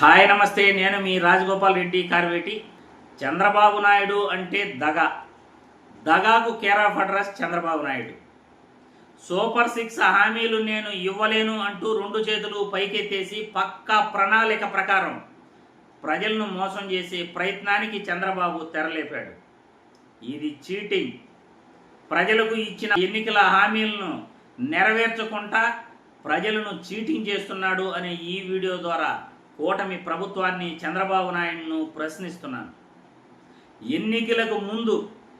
Hi నమస్తే నేను మీ రాజగోపాల్ రెడ్డి కార్వేటి. చంద్రబాబు నాయుడు అంటే దగ. దగాకు కేరా ఫడ్రస్ address Chandrababu Naidu. Super six హామీలు నేను ఇవ్వలేను అంటూ రెండు చేతులు పైకెత్తేసి పక్కా ప్రణాళిక ప్రకారం ప్రజలను మోసం చేసే ప్రయత్నానికి చంద్రబాబు తెరలేపాడు. ఇది చీటింగ్. ప్రజలకు ఇచ్చిన ఎన్నికల హామీలను నెరవేర్చకుండా ప్రజలను చీటింగ్ చేస్తున్నాడు అనే ఈ వీడియో ద్వారా కూటమి ప్రభుత్వాన్ని చంద్రబాబు నాయుడును ప్రశ్నిస్తున్నాను. ఎన్నికలకు ముందు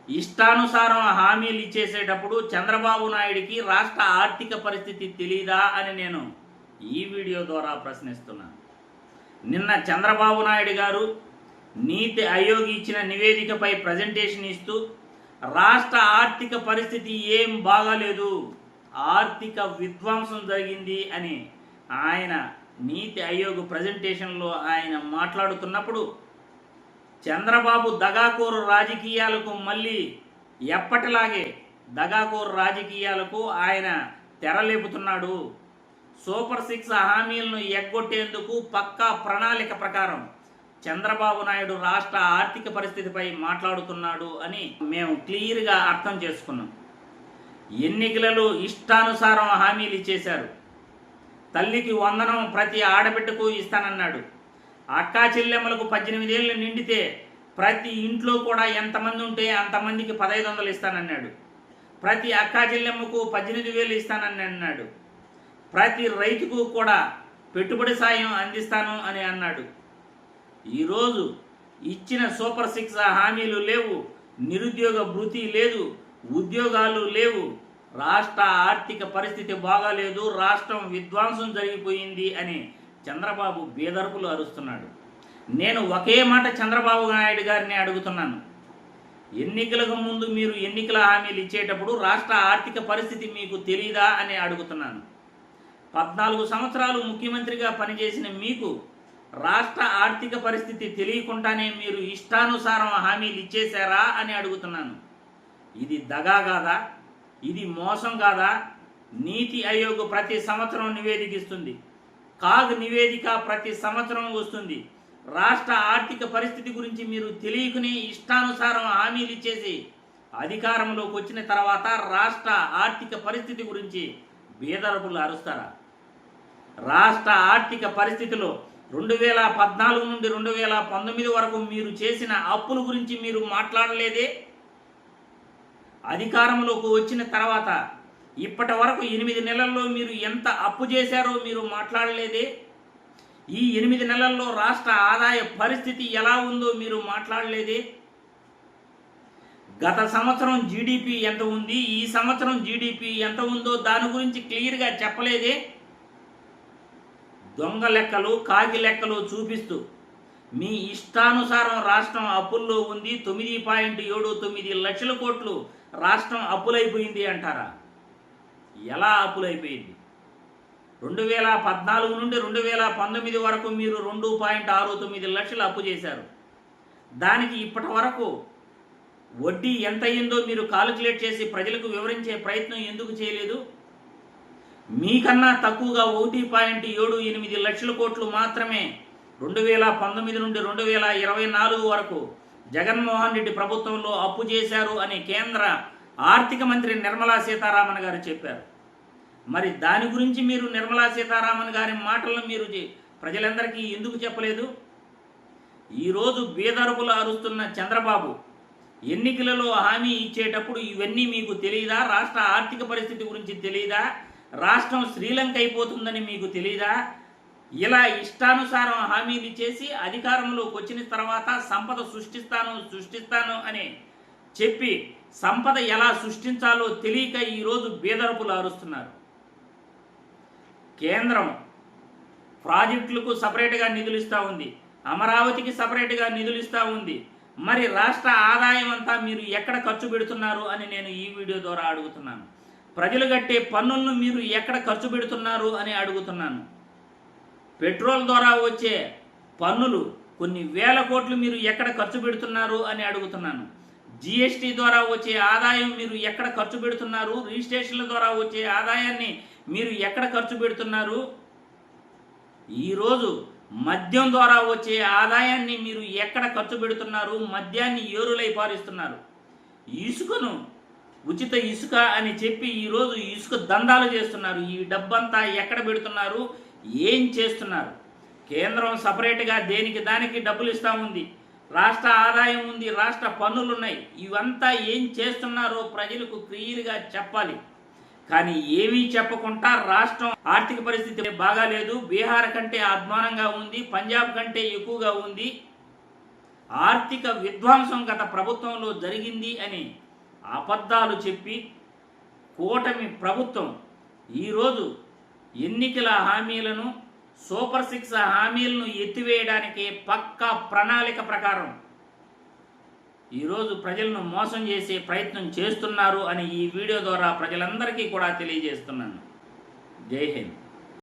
ఇష్టానుసారం హామీలు ఇచ్చేసేటప్పుడు చంద్రబాబు నాయుడికి రాష్ట్ర ఆర్థిక పరిస్థితి తెలీదా అని నేను ఈ వీడియో ద్వారా ప్రశ్నిస్తున్నాను. నిన్న చంద్రబాబు నాయుడు గారు నీతి ఆయోగ్ ఇచ్చిన నివేదికపై ప్రజెంటేషన్ ఇస్తూ రాష్ట్ర ఆర్థిక పరిస్థితి ఏం బాగాలేదు ఆర్థిక విధ్వంసం జరిగింది అని ఆయన నీతి ఆయోగ్ ప్రజెంటేషన్లో ఆయన మాట్లాడుతున్నప్పుడు చంద్రబాబు దగాకోరు రాజకీయాలకు మళ్ళీ ఎప్పటిలాగే దగాకోరు రాజకీయాలకు ఆయన తెరలేపుతున్నాడు. సూపర్ సిక్స్ హామీలను ఎగ్గొట్టేందుకు పక్కా ప్రణాళిక ప్రకారం చంద్రబాబు నాయుడు రాష్ట్ర ఆర్థిక పరిస్థితిపై మాట్లాడుతున్నాడు అని మేము క్లియర్గా అర్థం చేసుకున్నాం. ఎన్నికలలో ఇష్టానుసారం హామీలు ఇచ్చేశారు. తల్లికి వందనం ప్రతి ఆడబిడ్డకు ఇస్తానన్నాడు. అక్కా చెల్లెమ్మలకు పద్దెనిమిదేళ్ళు నిండితే ప్రతి ఇంట్లో కూడా ఎంతమంది ఉంటే అంతమందికి పదహైదు వందలు ఇస్తానన్నాడు. ప్రతి అక్కా చెల్లెమ్మకు పద్దెనిమిది వేలు ఇస్తానని అన్నాడు ప్రతి రైతుకు కూడా పెట్టుబడి సాయం అందిస్తాను అని అన్నాడు. ఈరోజు ఇచ్చిన సూపర్ సిక్స్ హామీలు లేవు నిరుద్యోగ భృతి లేదు ఉద్యోగాలు లేవు. రాష్ట్ర ఆర్థిక పరిస్థితి బాగాలేదు రాష్ట్రం విధ్వంసం జరిగిపోయింది అని చంద్రబాబు బేదర్పులు అరుస్తున్నాడు. నేను ఒకే మాట చంద్రబాబు నాయుడు గారిని అడుగుతున్నాను. ఎన్నికలకు ముందు మీరు ఎన్నికల హామీలు ఇచ్చేటప్పుడు రాష్ట్ర ఆర్థిక పరిస్థితి మీకు తెలీదా అని అడుగుతున్నాను. పద్నాలుగు సంవత్సరాలు ముఖ్యమంత్రిగా పనిచేసిన మీకు రాష్ట్ర ఆర్థిక పరిస్థితి తెలియకుండానే మీరు ఇష్టానుసారం హామీలు ఇచ్చేశారా అని అడుగుతున్నాను. ఇది దగా కాదా? ఇది మోసం కాదా? నీతి ఆయోగ్ ప్రతి సంవత్సరం నివేదికిస్తుంది కాగ్ నివేదిక ప్రతి సంవత్సరం వస్తుంది. రాష్ట్ర ఆర్థిక పరిస్థితి గురించి మీరు తెలియకుని ఇష్టానుసారం హామీలు ఇచ్చేసి అధికారంలోకి వచ్చిన తర్వాత రాష్ట్ర ఆర్థిక పరిస్థితి గురించి బేదరపులు అరుస్తారా? రాష్ట్ర ఆర్థిక పరిస్థితిలో రెండు వేల పద్నాలుగు నుండి రెండు వేల పంతొమ్మిది వరకు మీరు చేసిన అప్పుల గురించి మీరు మాట్లాడలేదే? అధికారంలోకి వచ్చిన తర్వాత ఇప్పటి వరకు ఎనిమిది నెలల్లో మీరు ఎంత అప్పు చేశారో మీరు మాట్లాడలేదే? ఈ ఎనిమిది నెలల్లో రాష్ట్ర ఆదాయ పరిస్థితి ఎలా ఉందో మీరు మాట్లాడలేదే? గత సంవత్సరం జీడిపి ఎంత ఉంది? ఈ సంవత్సరం జీడిపి ఎంత ఉందో దాని గురించి క్లియర్గా చెప్పలేదే? దొంగ లెక్కలు కాగి లెక్కలు చూపిస్తూ మీ ఇష్టానుసారం రాష్ట్రం అప్పుల్లో ఉంది తొమ్మిది పాయింట్ ఏడు తొమ్మిది లక్షల కోట్లు రాష్ట్రం అప్పులైపోయింది అంటారా? ఎలా అప్పులైపోయింది? రెండు వేల పద్నాలుగు నుండి రెండు వేల పంతొమ్మిది వరకు మీరు రెండు పాయింట్ ఆరు తొమ్మిది లక్షలు అప్పు చేశారు. దానికి ఇప్పటి వరకు వడ్డీ ఎంత అయిందో మీరు కాలిక్యులేట్ చేసి ప్రజలకు వివరించే ప్రయత్నం ఎందుకు చేయలేదు? మీకన్నా తక్కువగా ఒకటి పాయింట్ ఏడు ఎనిమిది లక్షల కోట్లు మాత్రమే రెండు వేల పంతొమ్మిది నుండి రెండు వేల ఇరవై నాలుగు వరకు జగన్మోహన్ రెడ్డి ప్రభుత్వంలో అప్పు చేశారు అని కేంద్ర ఆర్థిక మంత్రి నిర్మలా సీతారామన్ గారు చెప్పారు. మరి దాని గురించి మీరు నిర్మలా సీతారామన్ గారి మాటలను మీరు ప్రజలందరికీ ఎందుకు చెప్పలేదు? ఈరోజు బీదరుపులు అరుస్తున్న చంద్రబాబు ఎన్నికలలో హామీ ఇచ్చేటప్పుడు ఇవన్నీ మీకు తెలియదా రాష్ట్ర ఆర్థిక పరిస్థితి గురించి తెలియదా రాష్ట్రం శ్రీలంక అయిపోతుందని మీకు తెలియదా ఇలా ఇష్టానుసారం హామీలు చేసి అధికారంలోకి వచ్చిన తర్వాత సంపద సృష్టిస్తాను సృష్టిస్తాను అని చెప్పి సంపద ఎలా సృష్టించాలో తెలియక ఈరోజు బేదరపులు అరుస్తున్నారు. కేంద్రం ప్రాజెక్టులకు సపరేట్గా నిధులు ఇస్తూ ఉంది. అమరావతికి సపరేట్గా నిధులు ఇస్తూ ఉంది. మరి రాష్ట్ర ఆదాయం అంతా మీరు ఎక్కడ ఖర్చు పెడుతున్నారు అని నేను ఈ వీడియో ద్వారా అడుగుతున్నాను. ప్రజలు కట్టే పన్నులను మీరు ఎక్కడ ఖర్చు పెడుతున్నారు అని అడుగుతున్నాను. పెట్రోల్ ద్వారా వచ్చే పన్నులు కొన్ని వేల కోట్లు మీరు ఎక్కడ ఖర్చు పెడుతున్నారు అని అడుగుతున్నాను. జిఎస్టీ ద్వారా వచ్చే ఆదాయం మీరు ఎక్కడ ఖర్చు పెడుతున్నారు? రిజిస్ట్రేషన్ల ద్వారా వచ్చే ఆదాయాన్ని మీరు ఎక్కడ ఖర్చు పెడుతున్నారు? ఈరోజు మద్యం ద్వారా వచ్చే ఆదాయాన్ని మీరు ఎక్కడ ఖర్చు పెడుతున్నారు? మద్యాన్ని ఏరులై పారిస్తున్నారు. ఇసుకను ఉచిత ఇసుక అని చెప్పి ఈరోజు ఇసుక దందాలు చేస్తున్నారు. ఈ డబ్బంతా ఎక్కడ పెడుతున్నారు? ఏం చేస్తున్నారు? కేంద్రం సపరేట్గా దేనికి దానికి డబ్బులు ఇస్తూ ఉంది. రాష్ట్ర ఆదాయం ఉంది రాష్ట్ర పన్నులు ఉన్నాయి ఇవంతా ఏం చేస్తున్నారో ప్రజలకు క్లియర్గా చెప్పాలి. కానీ ఏమీ చెప్పకుండా రాష్ట్రం ఆర్థిక పరిస్థితి బాగాలేదు. బీహార్ కంటే అధ్వానంగా ఉంది పంజాబ్ కంటే ఎక్కువగా ఉంది. ఆర్థిక విధ్వంసం గత ప్రభుత్వంలో జరిగింది అని అబద్ధాలు చెప్పి కూటమి ప్రభుత్వం ఈరోజు ఎన్నికల హామీలను సూపర్ సిక్స్ హామీలను ఎత్తివేయడానికి పక్కా ప్రణాళిక ప్రకారం ఈరోజు ప్రజలను మోసం చేసే ప్రయత్నం చేస్తున్నారు అని ఈ వీడియో ద్వారా ప్రజలందరికీ కూడా తెలియజేస్తున్నాను. జై హింద్.